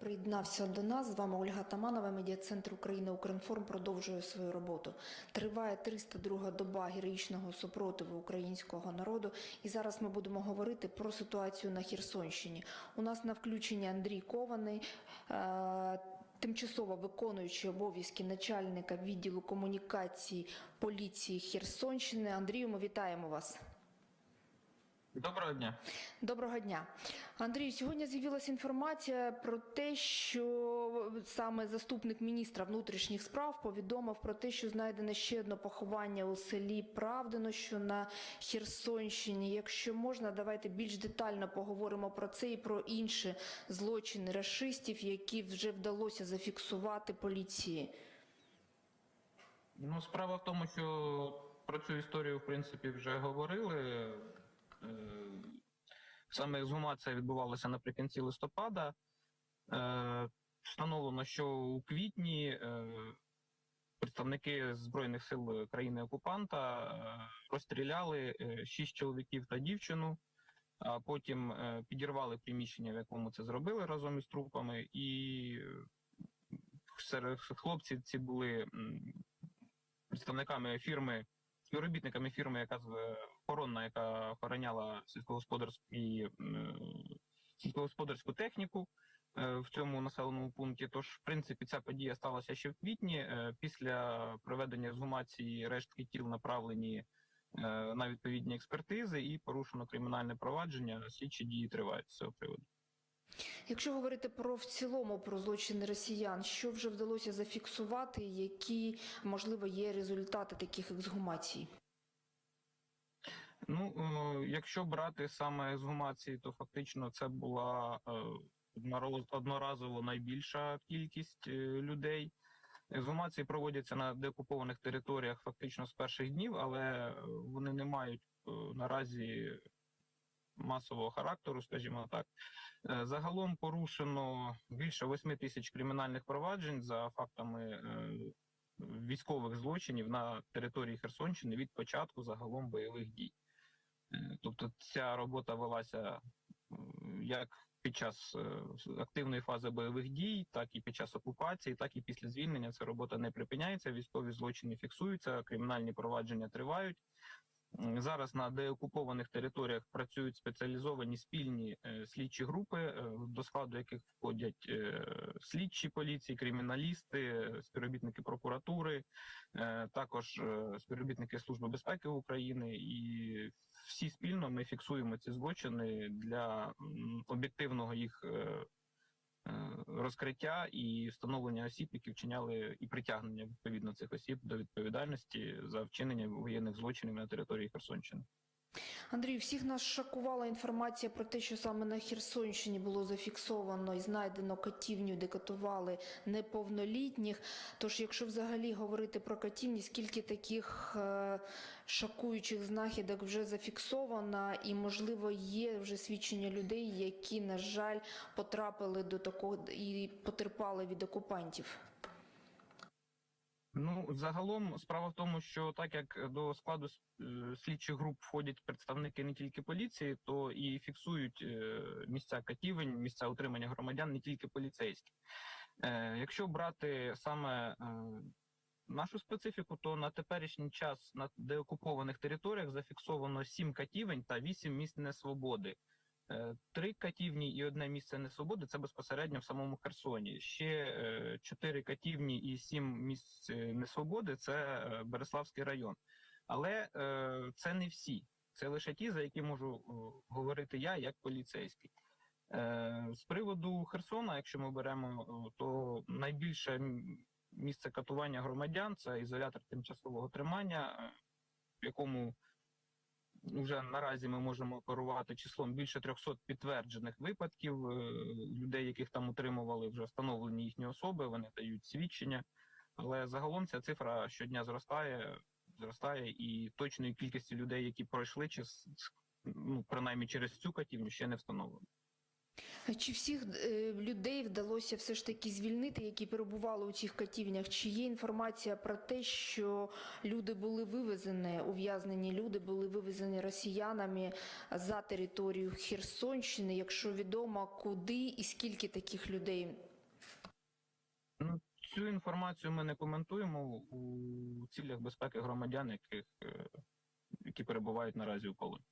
приєднався до нас. З вами Ольга Таманова, медіа-центр України Укрінформ продовжує свою роботу. Триває 302 доба героїчного супротиву українського народу. І зараз ми будемо говорити про ситуацію на Херсонщині. У нас на включенні Андрій Кований. Е- Тимчасово виконуючий обов'язки начальника відділу комунікації поліції Херсонщини. Андрію, ми вітаємо вас. Доброго дня. Доброго дня, Андрію. Сьогодні з'явилася інформація про те, що саме заступник міністра внутрішніх справ повідомив про те, що знайдено ще одне поховання у селі Правдино, що на Херсонщині. Якщо можна, давайте більш детально поговоримо про це і про інші злочини рашистів, які вже вдалося зафіксувати поліції. Ну, справа в тому, що про цю історію, в принципі, вже говорили. Е, Саме ексгумація відбувалася наприкінці листопада. Е, Встановлено, що у квітні е, представники Збройних сил країни-окупанта розстріляли шість чоловіків та дівчину, а потім підірвали приміщення, в якому це зробили разом із трупами, і серед хлопців ці були представниками фірми, співробітниками фірми, яка охоронна, яка охороняла сільськогосподарську і м, сільськогосподарську техніку е, в цьому населеному пункті. Тож, в принципі, ця подія сталася ще в квітні. Е, Після проведення згумації рештки тіл направлені е, на відповідні експертизи і порушено кримінальне провадження. Слідчі дії тривають з цього приводу. Якщо говорити про в цілому про злочини росіян, що вже вдалося зафіксувати, які можливо є результати таких ексгумацій? Ну, е, якщо брати саме ексгумації, то фактично це була е, одноразово найбільша кількість е, людей. Ексгумації проводяться на деокупованих територіях фактично з перших днів, але вони не мають наразі масового характеру, скажімо так. Загалом порушено більше 8 тисяч кримінальних проваджень за фактами військових злочинів на території Херсонщини від початку загалом бойових дій. Ця робота велася як під час е, активної фази бойових дій, так і під час окупації, так і після звільнення. Ця робота не припиняється. Військові злочини фіксуються, кримінальні провадження тривають. Зараз на деокупованих територіях працюють спеціалізовані спільні е, слідчі групи, е, до складу яких входять е, слідчі поліції, криміналісти, співробітники прокуратури, також співробітники Служби безпеки України, і всі спільно ми фіксуємо ці злочини для об'єктивного їх. Е, Розкриття і встановлення осіб, які вчиняли і притягнення відповідно цих осіб до відповідальності за вчинення воєнних злочинів на території Херсонщини. Андрій, всіх нас шокувала інформація про те, що саме на Херсонщині було зафіксовано і знайдено катівню, де катували неповнолітніх. Тож, якщо взагалі говорити про катівні, скільки таких е, шокуючих знахідок вже зафіксовано, і можливо є вже свідчення людей, які, на жаль, потрапили до такого і потерпали від окупантів. Ну загалом справа в тому, що так як до складу е, слідчих груп входять представники не тільки поліції, то і фіксують е, місця катівень, місця утримання громадян не тільки поліцейські. Е, Якщо брати саме нашу специфіку, то на теперішній час на деокупованих територіях зафіксовано сім катівень та вісім місць несвободи. Е, Три катівні і одне місце несвободи це безпосередньо в самому Херсоні. Ще е, чотири катівні і сім місць е, несвободи це Береславський район. Але це не всі. Це лише ті, за які можу говорити я як поліцейський. З приводу Херсона, якщо ми беремо, то найбільше місце катування громадян це ізолятор тимчасового тримання, в якому вже наразі ми можемо оперувати числом більше 300 підтверджених випадків е, людей, яких там утримували, вже встановлені їхні особи, вони дають свідчення. Але загалом ця цифра щодня зростає, зростає, і точної кількості людей, які пройшли чи ну принаймні через цю катівню, ще не встановлено. Чи всіх е, людей вдалося все ж таки звільнити, які перебували у цих катівнях? Чи є інформація про те, що люди були вивезені, ув'язнені люди були вивезені росіянами за територію Херсонщини? Якщо відомо, куди і скільки таких людей Ну, цю інформацію ми не коментуємо у цілях безпеки громадян, яких, е, які перебувають наразі у полоні.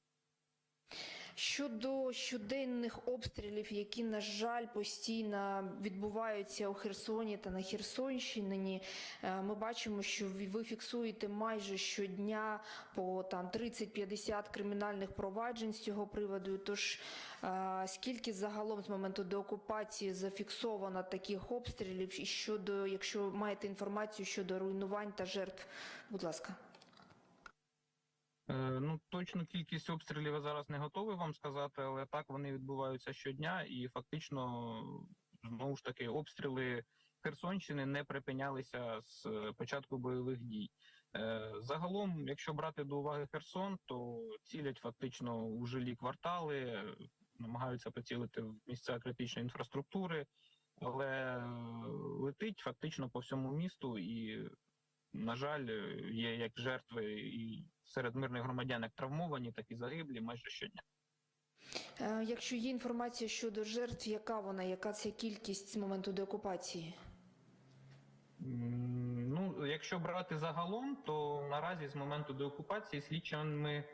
Щодо щоденних обстрілів, які, на жаль, постійно відбуваються у Херсоні та на Херсонщині, е, ми бачимо, що ви фіксуєте майже щодня по там 30-50 кримінальних проваджень з цього приводу. Тож е, скільки загалом з моменту деокупації зафіксовано таких обстрілів, і щодо, якщо маєте інформацію щодо руйнувань та жертв, будь ласка. Е, Ну, точну кількість обстрілів я зараз не готовий вам сказати, але так вони відбуваються щодня, і фактично знову ж таки обстріли Херсонщини не припинялися з е, початку бойових дій. Е, Загалом, якщо брати до уваги Херсон, то цілять фактично у жилі квартали, намагаються поцілити в місця критичної інфраструктури, але летить фактично по всьому місту і на жаль, є як жертви і серед мирних громадян, як травмовані, так і загиблі майже щодня. Е, Якщо є інформація щодо жертв, яка вона, яка ця кількість з моменту деокупації? Ну, якщо брати загалом, то наразі з моменту деокупації слідчими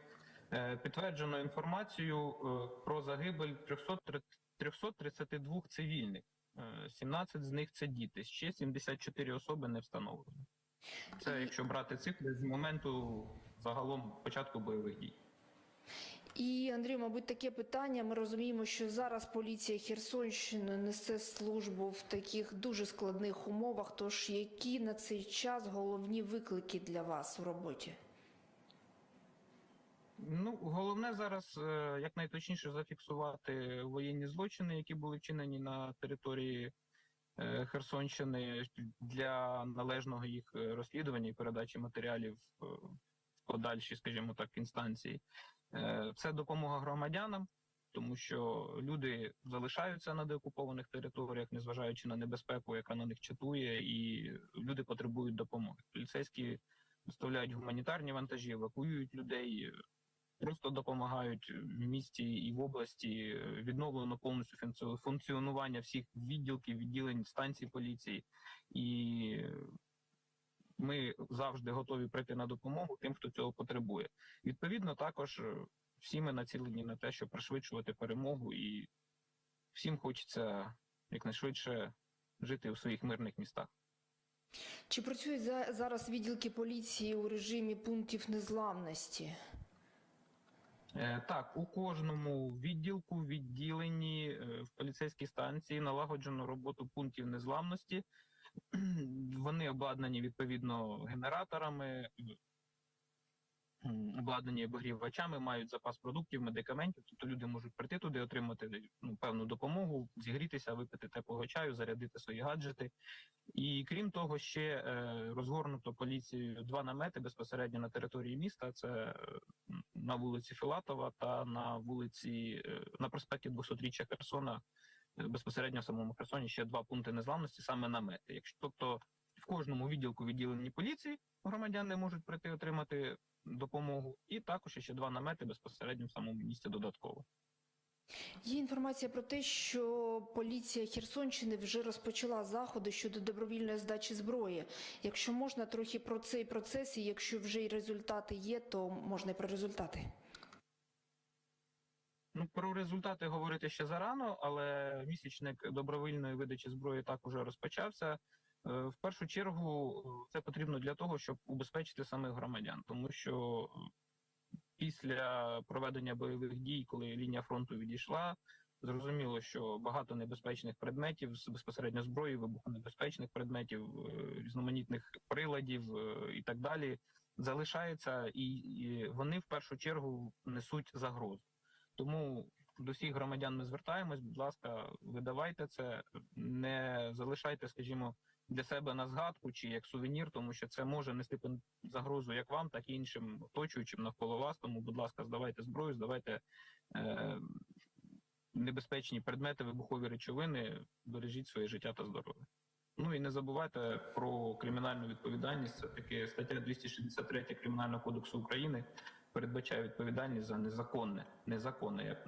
е, підтверджено інформацію е, про загибель 300 332 цивільних. Е, 17 з них це діти, ще 74 особи не встановлені. Це якщо брати цифри з моменту загалом початку бойових дій. І Андрій, мабуть, таке питання. Ми розуміємо, що зараз поліція Херсонщини несе службу в таких дуже складних умовах. Тож які на цей час головні виклики для вас у роботі? Ну, головне зараз е, якнайточніше зафіксувати воєнні злочини, які були вчинені на території е, Херсонщини для належного їх е, розслідування і передачі матеріалів подальші, скажімо так, інстанції. Е, Це допомога громадянам, тому що люди залишаються на деокупованих територіях, незважаючи на небезпеку, яка на них чатує, і люди потребують допомоги. Поліцейські доставляють гуманітарні вантажі, евакуюють людей, просто допомагають в місті і в області. Відновлено повністю функці- функціонування всіх відділків, відділень станцій поліції, і ми завжди готові прийти на допомогу тим, хто цього потребує. Відповідно, також е, всі ми націлені на те, щоб пришвидшувати перемогу, і всім хочеться якнайшвидше жити у своїх мирних містах. Чи працюють за- зараз відділки поліції у режимі пунктів незламності? Е, Так, у кожному відділку, відділенні е, в поліцейській станції налагоджено роботу пунктів незламності. Вони обладнані відповідно генераторами, обладнані обігрівачами, мають запас продуктів, медикаментів. Тобто люди можуть прийти туди, отримати ну, певну допомогу, зігрітися, випити теплого чаю, зарядити свої гаджети. І крім того, ще е, розгорнуто поліцією два намети безпосередньо на території міста. Це на вулиці Філатова та на вулиці е, на проспекті 200-річчя Херсона. е, Безпосередньо в самому Херсоні ще два пункти незламності, саме намети. Якщо тобто в кожному відділку відділенні поліції громадяни можуть прийти отримати допомогу, і також ще два намети безпосередньо в самому місті додатково. Є інформація про те, що поліція Херсонщини вже розпочала заходи щодо добровільної здачі зброї. Якщо можна, трохи про цей процес, і якщо вже й результати є, то можна і про результати. Ну про результати говорити ще зарано, але місячник добровільної видачі зброї так уже розпочався. Е, В першу чергу е, це потрібно для того, щоб убезпечити самих громадян, тому що е, після проведення бойових дій, коли лінія фронту відійшла, зрозуміло, що багато небезпечних предметів з безпосередньо зброї, вибухонебезпечних предметів, е, різноманітних приладів е, і так далі залишається, і вони в першу чергу несуть загрозу. Тому до всіх громадян ми звертаємось. Будь ласка, видавайте це, не залишайте, скажімо, для себе на згадку чи як сувенір, тому що це може нести загрозу як вам, так і іншим оточуючим навколо вас. Тому, будь ласка, здавайте зброю, здавайте е, небезпечні предмети, вибухові речовини, бережіть своє життя та здоров'я. Ну і не забувайте про кримінальну відповідальність. Це таки стаття 263 Кримінального кодексу України передбачає відповідальність за незаконне, незаконне, я е,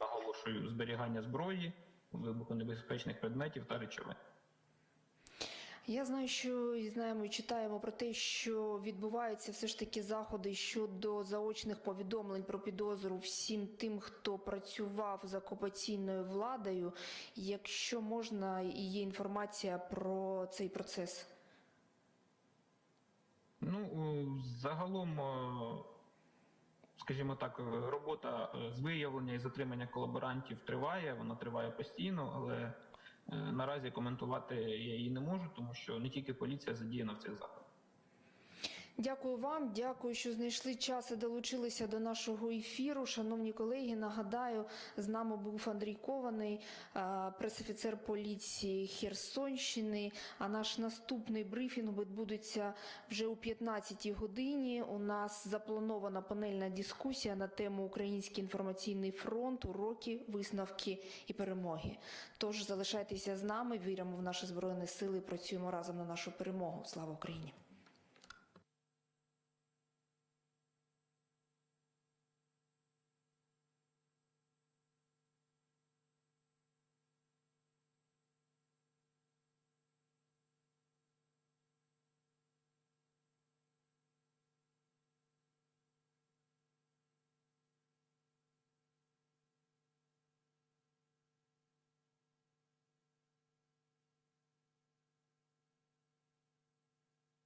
наголошую, зберігання зброї, вибухонебезпечних предметів та речовин. Я знаю, що і знаємо і читаємо про те, що відбуваються все ж таки заходи щодо заочних повідомлень про підозру всім тим, хто працював з окупаційною владою. Якщо можна, і є інформація про цей процес. Ну, е, загалом, е, скажімо так, е, робота з виявлення і затримання колаборантів триває, вона триває постійно, але наразі коментувати я її не можу, тому що не тільки поліція задіяна в цих заходах. Дякую вам, дякую, що знайшли час і долучилися до нашого ефіру. Шановні колеги, нагадаю, з нами був Андрій Кований, е, пресофіцер поліції Херсонщини. А наш наступний брифінг відбудеться вже о 15 годині. У нас запланована панельна дискусія на тему Український інформаційний фронт, уроки, висновки і перемоги. Тож залишайтеся з нами, віримо в наші збройні сили, і працюємо разом на нашу перемогу. Слава Україні!